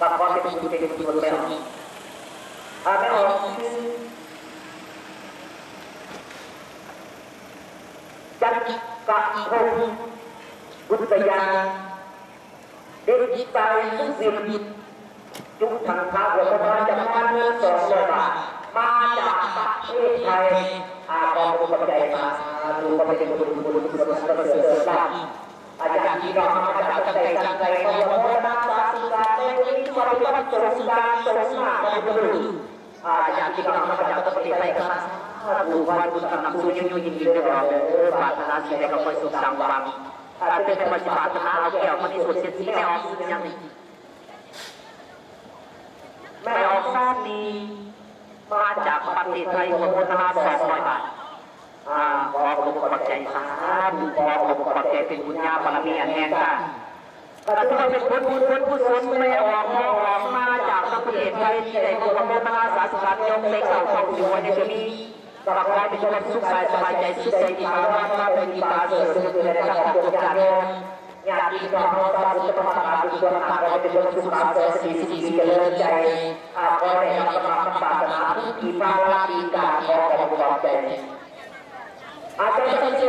กับความเป็นคุณเป็นคุณไม่ออกอ่าไม่ออกคือจันกะพงบุตรยาเด็กหญิตายสุสิมจุกทางพระหัวพระจำนวนเงินสองร้อยบาทมาจากประเทศไทยอาขอบคุณใจมาดูก็ไม่เป็นบุญบุญบุญบุญบุญเสริมบ้านอาจารย์ที่เราทำอาจารย์ใจตั้งใจขอบคุณนักสา วันวันสงการสงหน้าวันบุญอาจารย์ที่เราทำอาจารย์ประเทศไทยครับดูวันบุญกำลังดูยิ่งยิ่งยิ่งยิ่งเรื่องปรารถนาสิ่งใดก็ขอสุขสังวังอาเป็นธรรมชาตินาเอาแก้วมันที่สุดเสียสีไม่ออกคือยังนี้ไม่ออกทราบนี้ มาจากประเทศไทยหมดมูลค่าสองร้อยบาทอ่าขอขอบคุณใจสาธุขอขอบคุณใจเป็นบุญญาบารมีอันแน่นกล้า แต่ที่เราเป็นคนบุญคนกุศลไม่ออกมออกมาจากประเทศไทยที่ได้ขอบคุณมาสาธุการยกเสกเก่าเข้าอยู่ในเดือนนี้กระไรเป็นความสุขใจสบายใจสุขใจที่มาว่ามาเป็นกีตาเสือสุขในระดับของญาติโยมญาติพี่น้องเราสุขภาพดีตัวมาเราเป็นคนสุขภาพสีสีสีเจริญใจอาขอให้เราประกอบปรารถนาที่ฟ้าลาดีกาขอขอบคุณใจอาจจะเป็นเสี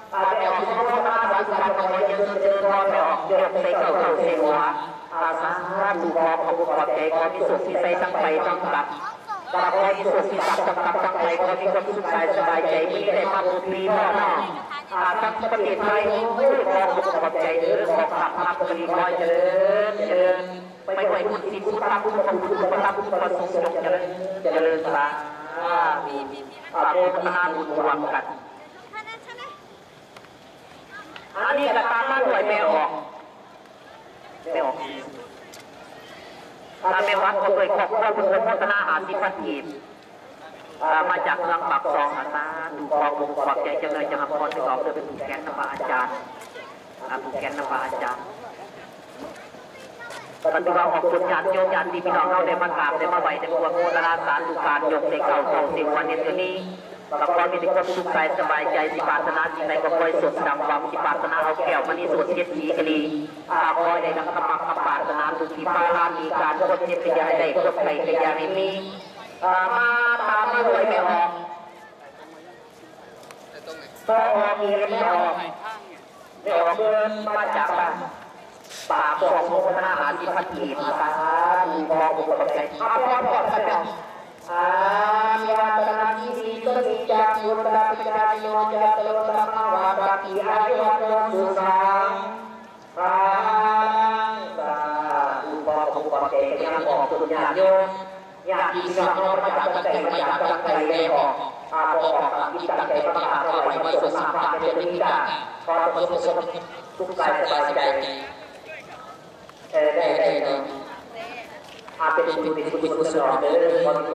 ทศลาวแต่ละพี่น้องมาจากประเทศอินโดนียอามาจากประเทศเกาหลีแต่ละพี่น้องมาที่ใจแต่สร้างตัวพัฒนาแบบเรายังเดินเจริญพรอามาที่เขาวันมาที่เขาวันเกิดที่เกิดวันนี้ที่ปีวันลาอาณาวันบ้งอามาจากบุญตาสุขวันพ่อมสุขานการการบุญพ่อแก่ที่อามาที่สาวคนคนมาบ้านเป็นคนมาบ้านมาดูหายหายกินหายเย็นหายไปหายจากพระราชหายทั้งปวงอาแต่คุณพ่อมาตาสุขานของยังเจริญเจริญพรออกเดือดใส่เก่าเก่าเสียวอาสาธุขอขอบคุณขอบใจขอมีสุขที่ใส่ทั้งไปทั้งกลับตาขอที่สุที่สักสักสักสักไปขอมีความสุขใจสบายใจมีได้มาบุญมีพ่อน้องอาทั้งประเทศไทยโอ้ยขอขอบคุณขอบใจเด้อขอฝากมาบุญคอยเจริญเจริญไม่ไหวคุณสิคุณตาคุณคุณคุณคุณตาคุณคุณสงสารเจริญเจริญสาธุฝากโมทนาบุญรวมกัน อันนี้ก็ตามมาด้วยไม่ออกไม่ออกถ้าไม่วัดก็เคยขอบคุณคุณพัฒนาหาสิพันทีมมาจากเมืองปากซองอาสาดูกองบุกขอบใจจังเลยจังหวัดพรที่เราเดินเป็นผูกแกนนภาอาจารย์ผูกแกนนภาอาจารย์ปัจจุบันออกคนญาติโยมญาติพี่น้องเราได้มากราบได้มาไหวได้บวงโมตนาสารลูการยกในเก่าเก่าสิวันนี้ตัวนี้ กับความมีความสุขใจสบายใจสิปรารถนาสิ่งใดก็คอยสดดังความสิปรารถนาเอาแก้วมันนี้สุดเทียสีกะลีอาคอยได้ดังคำปักคำปรารถนาทุกที่ฟ้าลามีการคนเทียพยาได้ครบไข่พยาไม่มีมาตามมาด้วยไม่ออกก็ออกมีไม่ออกไม่ออกเดินมาจากบ้านป่าปกโมทนาหาสิพันธีมาสาธุพอบุกใจอาพอพอท่านแล้วอามีอาตนา จากยุรดาปิจารโยจาตโลตมาวาตาปีอายุวันโยสุสังพระสาธุพอบุกบใจยังบอกคุณญาติโยมญาติพี่น้องมาจากใจมาจากใจเลยออกอาพอออกที่ตั้งใจประกาศเอาไว้มาสมมาพระเจ้านี้ได้ขอประสบทุกข์กายสบายใจเออได้ได้เนาะอาเป็นบุญเป็นบุญกุศลเด้อ